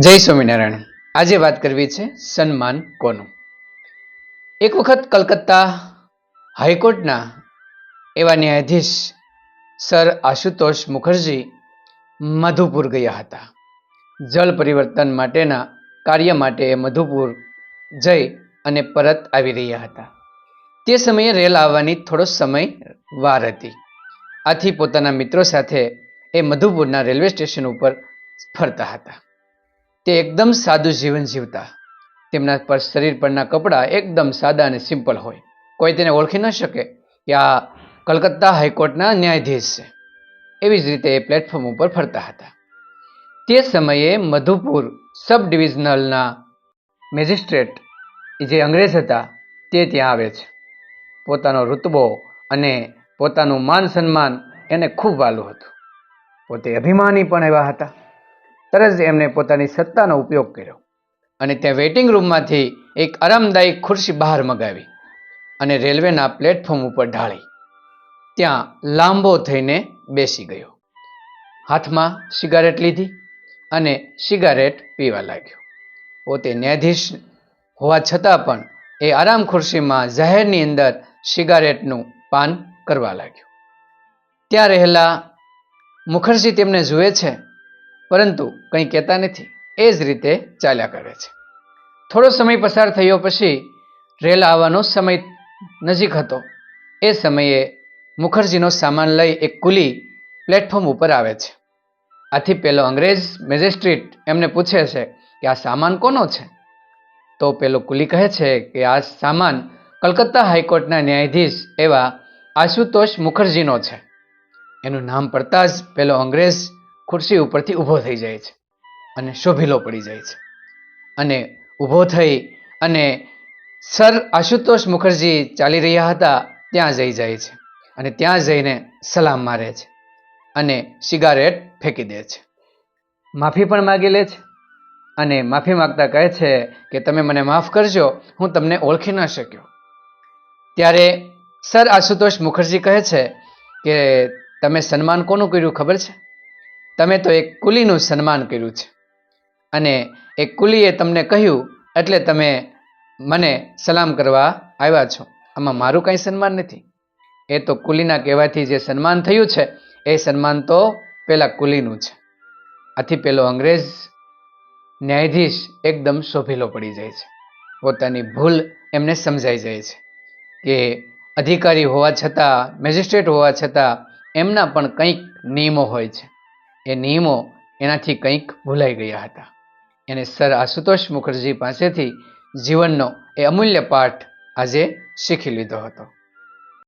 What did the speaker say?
જય સ્વામિનારાયણ. આજે વાત કરવી છે સન્માન કોનું? એક વખત કલકત્તા હાઈકોર્ટના એવા ન્યાયાધીશ સર આશુતોષ મુખર્જી મધુપુર ગયા હતા. જળ પરિવર્તન માટેના કાર્ય માટે મધુપુર જઈ અને પરત આવી રહ્યા હતા. તે સમયે રેલ આવવાની થોડો સમય વાર હતી. આથી પોતાના મિત્રો સાથે એ મધુપુરના રેલવે સ્ટેશન ઉપર ફરતા હતા. તે એકદમ સાદું જીવન જીવતા. તેમના પર શરીર પરના કપડાં એકદમ સાદા અને સિમ્પલ હોય. કોઈ તેને ઓળખી ન શકે કે આ કલકત્તા હાઈકોર્ટના ન્યાયાધીશ છે. એવી જ રીતે એ પ્લેટફોર્મ ઉપર ફરતા હતા. તે સમયે મધુપુર સબ ડિવિઝનલના મેજિસ્ટ્રેટ જે અંગ્રેજ હતા તે ત્યાં આવે છે. પોતાનો રુતબો અને પોતાનું માન સન્માન એને ખૂબ વાલું હતું. પોતે અભિમાની પણ એવા હતા. તરત જ એમણે પોતાની સત્તાનો ઉપયોગ કર્યો અને ત્યાં વેઇટિંગ રૂમમાંથી એક આરામદાયી ખુરશી બહાર મગાવી અને રેલવેના પ્લેટફોર્મ ઉપર ઢાળી. ત્યાં લાંબો થઈને બેસી ગયો. હાથમાં સિગારેટ લીધી અને સિગારેટ પીવા લાગ્યો. પોતે ન્યાયાધીશ હોવા છતાં પણ એ આરામ ખુરશીમાં ઝહેરની અંદર સિગારેટનું પાન કરવા લાગ્યો. ત્યાં રહેલા મુખર્જી તેમને જુએ છે પરંતુ કંઈ કહેતા નથી. એ જ રીતે ચાલ્યા કરે છે. થોડો સમય પસાર થયો પછી રેલ આવવાનો સમય નજીક હતો. એ સમયે મુખર્જીનો સામાન લઈ એક કુલી પ્લેટફોર્મ ઉપર આવે છે. આથી પેલો અંગ્રેજ મેજિસ્ટ્રેટ એમને પૂછે છે કે આ સામાન કોનો છે? તો પેલો કુલી કહે છે કે આ સામાન કલકત્તા હાઈકોર્ટના ન્યાયાધીશ એવા આશુતોષ મુખર્જીનો છે. એનું નામ પડતા જ પેલો અંગ્રેજ ખુરશી ઉપરથી ઊભો થઈ જાય છે અને શોભીલો પડી જાય છે. અને ઊભો થઈ અને સર આશુતોષ મુખર્જી ચાલી રહ્યા હતા ત્યાં જઈ જાય છે અને ત્યાં જઈને સલામ મારે છે અને સિગારેટ ફેંકી દે છે. માફી પણ માગી લે છે અને માફી માગતા કહે છે કે તમે મને માફ કરજો, હું તમને ઓળખી ન શક્યો. ત્યારે સર આશુતોષ મુખર્જી કહે છે કે તમે સન્માન કોનું કર્યું ખબર છે? તમે તો એક કુલીનું સન્માન કર્યું છે. અને એ કુલીએ તમને કહ્યું, એટલે તમે મને સલામ કરવા આવ્યા છો. આમાં મારું કાંઈ સન્માન નથી. એ તો કુલીના કહેવાથી જે સન્માન થયું છે, એ સન્માન તો પેલા કુલીનું છે. આથી પેલો અંગ્રેજ ન્યાયાધીશ એકદમ શોભેલો પડી જાય છે. પોતાની ભૂલ એમને સમજાઈ જાય છે કે અધિકારી હોવા છતાં, મેજિસ્ટ્રેટ હોવા છતાં એમના પણ કંઈક નિયમો હોય છે. એ નિયમો એનાથી કંઈક ભૂલાઈ ગયા હતા. એને સર આશુતોષ મુખર્જી પાસેથી જીવનનો એ અમૂલ્ય પાઠ આજે શીખી લીધો હતો.